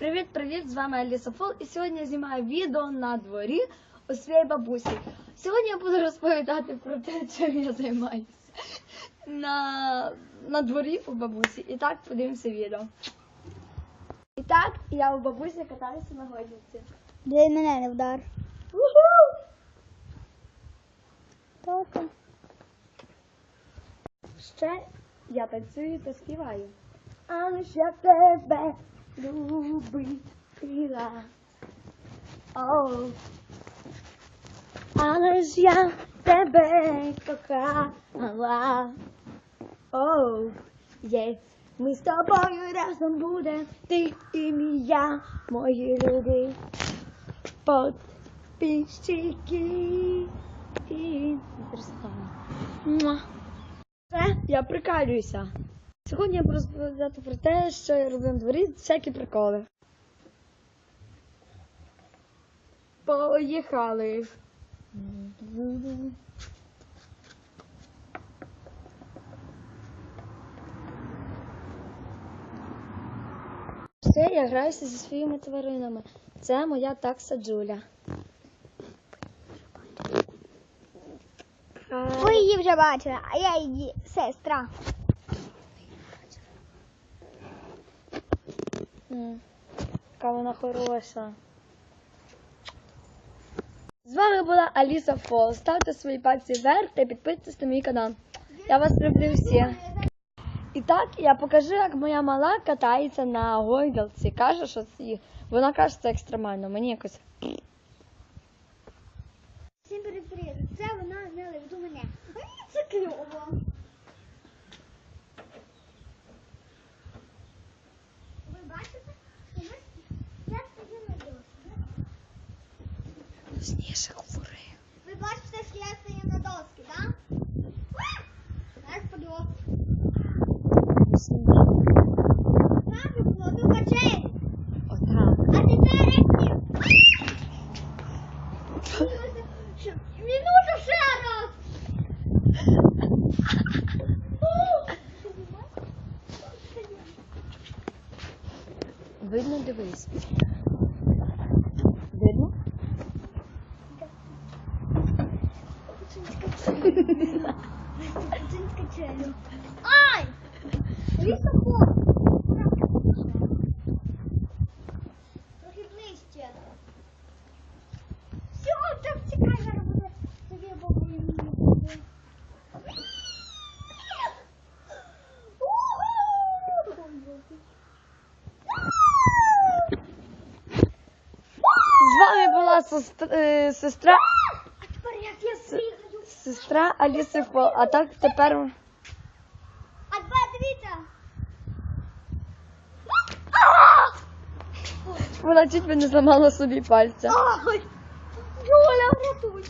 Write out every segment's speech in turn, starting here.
Привіт-привіт! З вами Аліса Фол і сьогодні я знімаю відео на дворі у своєї бабусі. Сьогодні я буду розповідати про те, чим я займаюся на, на дворі у бабусі. І так, подивимося відео. І так, я у бабусі катаюся на гойдалці. Для мене не вдар. Уху! Ще я танцюю та співаю. Але ж я любила. Оу. Але ж я тебе кохала. Оу. Є. Ми з тобою разом будем, ти і я, мої люди. Подписчики. І. Все, я прикалююся. Сьогодні я буду розповідати про те, що я роблю на дворі, всякі приколи. Поїхали. Все, я граюся зі своїми тваринами. Це моя такса Джуля. А, Ви її вже бачили, а я її сестра. Яка вона хороша. З вами була Аліса Фол. Ставте свої пальці вверх та підписуйтесь на мій канал. Я вас люблю всіх. І так я покажу, як моя мала катається на гойдалці. Каже, що це, вона каже, що це екстремально. Мені якось. Всім привіт. Це вона зняла від мене. Це кльово. Ви бачите? що ми- Я стою на дошці. Сніше говори. Ви бачите, що я стою на дошці, так? Так, качелі. Отак. А тепер як Минуту ще раз. Видно, дивись. Ай! Лісофон! Трохи ближче. Все, так чекай, зараз буде тобі бабою. З вами була сестра, е, сестра, А тепер як я зрігаю. Сестра Аліси Фол. А так тепер. А тепер дивіться. Вона чуть би не зламала собі пальця. Ой, Юля, рятуй.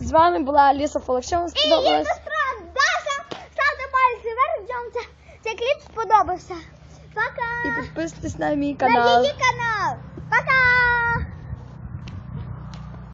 З вами була Аліса Фол. Якщо вам І її сподобалось, сестра Даша, ставте пальці вверх, це, цей кліп сподобався. Пока! і підписуйтесь на мій На канал. її канал!